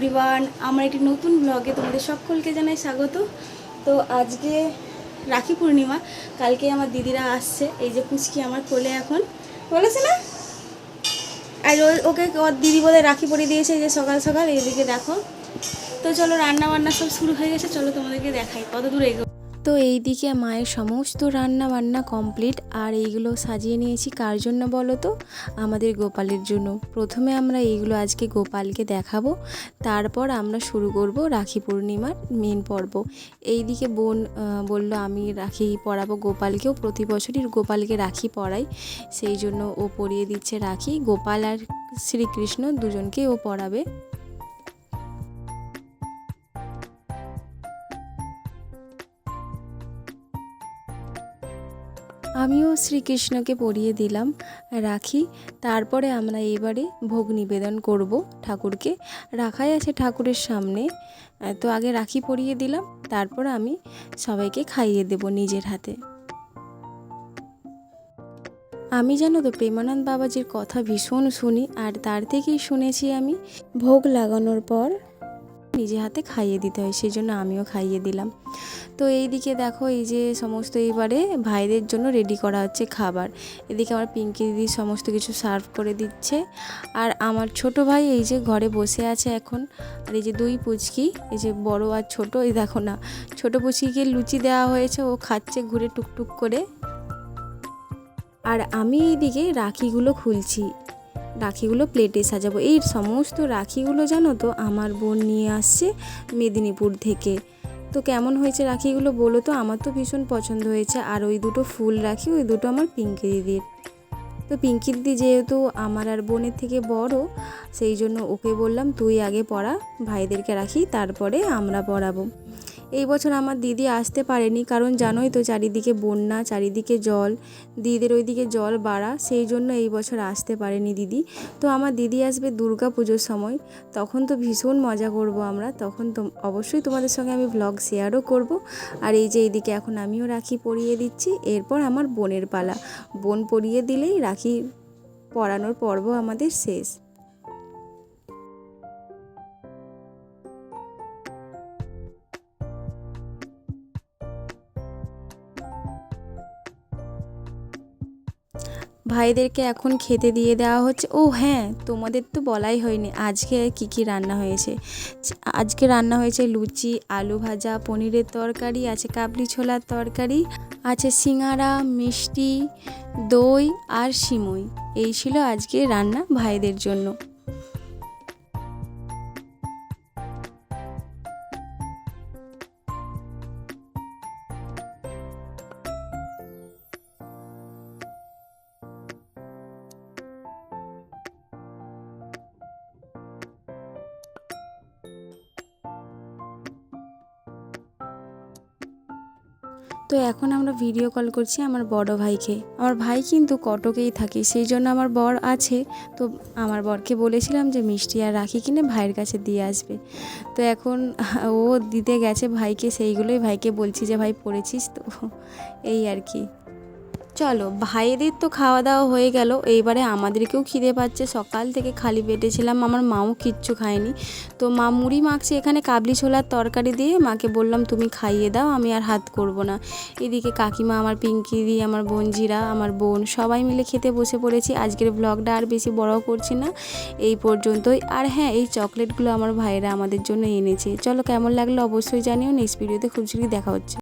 Everyone আমার একটি নতুন ব্লগে তোমাদের সকলকে জানাই স্বাগত। তো আজকে রাখি পূর্ণিমা, কালকে আমার দিদিরা আসছে, এই যে পুচকি আমার কোলে এখন। বলেছে না? আর ওকে ওর দিদি বলে রাখি পরিয়ে দিয়েছে, এই যে সকাল সকাল, এইদিকে দেখো। তো চলো রান্না বান্না সব শুরু হয়ে গেছে, চলো তোমাদেরকে দেখাই, কত দূর এগো তো এইদিকে মায়ের সমস্ত রান্না বান্না কমপ্লিট, আর এইগুলো সাজিয়ে নিয়েছি। কার জন্য বলো তো? আমাদের গোপালের জন্য। প্রথমে আমরা এইগুলো আজকে গোপালকে দেখাবো। তারপর আমরা শুরু করব রাখি পূর্ণিমার মেন পর্ব। এই দিকে বোন বলল, আমি রাখি পরাবো গোপালকেও। প্রতি বছরই গোপালকে রাখি পরাই। সেই জন্য ও পরিয়ে দিচ্ছে রাখি। গোপাল আর শ্রীকৃষ্ণ দুজনকেই ও পরাবে। আমিও শ্রীকৃষ্ণকে পরিয়ে দিলাম, রাখি। তারপরে আমরা এবারে ভোগ নিবেদন করব ঠাকুরকে। রাখাই আছে ঠাকুরের সামনে। তো আগে রাখি পরিয়ে দিলাম, তারপর আমি সবাইকে খাইয়ে দেব নিজের হাতে। আমি জানো তো প্রেমানন্দ বাবাজির কথা ভীষণ শুনি, আর তার থেকেই শুনেছি আমি ভোগ লাগানোর পর। নিজে হাতে খাইয়ে দিতে হয় সেই জন্য আমিও খাইয়ে দিলাম। তো এই দিকে দেখো, এই যে সমস্ত এইবারে ভাইদের জন্য রেডি করা হচ্ছে খাবার। এদিকে আমার পিঙ্কি দিদি সমস্ত কিছু সার্ভ করে দিচ্ছে। আর আমার ছোট ভাই এই যে ঘরে বসে আছে এখন, আর এই যে দুই পুচকি, এই যে বড় আর ছোট, এই দেখো না, ছোট পুচকিকে লুচি দেওয়া হয়েছে, ও খাচ্ছে ঘুরে টুকটুক করে। আর আমি এইদিকে রাখিগুলো খুলছি। রাখিগুলো প্লেটে সাজাবো। এই সমস্ত রাখিগুলো জানো তো আমার বোন নিয়ে আসছে মেদিনীপুর থেকে। তো কেমন হয়েছে রাখিগুলো বলো তো? আমার তো ভীষণ পছন্দ হয়েছে। আর ওই দুটো ফুল রাখি, ওই দুটো আমার পিঙ্কি দিদির। তো পিঙ্কি দিদি যেহেতু আমার আর বোনের থেকে বড়, সেই জন্য ওকে বললাম, তুই আগে পড়া, ভাইদেরকে রাখি, তারপরে আমরা পড়াবো। এই বছর আমার দিদি আসতে পারেনি, কারণ জানোই তো চারিদিকে বন্যা, চারিদিকে জল দিদির ওইদিকে জল বাড়া, সেই জন্য এই বছর আসতে পারেনি দিদি। তো আমার দিদি আসবে দুর্গা পুজোর সময়, তখন তো ভীষণ মজা করব আমরা, তখন তো অবশ্যই তোমাদের সঙ্গে আমি ব্লগ শেয়ারও করব। আর এই যে এইদিকে এখন আমিও রাখি পরিয়ে দিচ্ছি, এরপর আমার বোনের পালা। বোন পরিয়ে দিলেই রাখি পরানোর পর্ব আমাদের শেষ। ভাইদেরকে এখন খেতে দিয়ে দেওয়া হচ্ছে। ও হ্যাঁ তোমাদের তো বলাই হয়নি। আজকে কি কি রান্না হয়েছে? আজকে রান্না হয়েছে লুচি, আলু ভাজা, পনিরের তরকারি, আছে কাবলি ছোলার তরকারি, আছে সিঙারা মিষ্টি, দই আর সিমই। এই ছিল আজকে রান্না ভাইদের জন্য। তো এখন আমরা ভিডিও কল করছি আমার বড় ভাইকে। আমার ভাই কিন্তু কটকেই থাকে, সেই জন্য আমার বর আছে। তো আমার বরকে বলেছিলাম যে, মিষ্টি আর রাখি কিনে ভাইয়ের কাছে দিয়ে আসবে। তো এখন ও দিতে গেছে ভাইকে, সেইগুলোই ভাইকে বলছি যে, ভাই, পড়েছিস তো? এই আর কি। চলো, ভাইয়েদের তো খাওয়া দাওয়া হয়ে গেল। এইবারে আমাদেরকেও খিদে পাচ্ছে। সকাল থেকে খালি পেটে ছিলাম, আমার মাও কিচ্ছু খায়নি। তো মা মুড়ি মাখছে এখানে কাবলি ছোলার তরকারি দিয়ে। মাকে বললাম, তুমি খাইয়ে দাও, আমি আর হাত করব না। এদিকে কাকিমা, আমার পিঙ্কি দি, আমার বোনজিরা, আমার বোন, সবাই মিলে খেতে বসে পড়েছি। আজকের ব্লগটা আর বেশি বড় করছি না। এই পর্যন্তই। আর হ্যাঁ এই চকলেটগুলো আমার ভাইয়েরা আমাদের জন্য এনেছে। চলো, কেমন লাগল অবশ্যই জানিও। নেক্সট ভিডিওতে খুব দেখা হচ্ছে।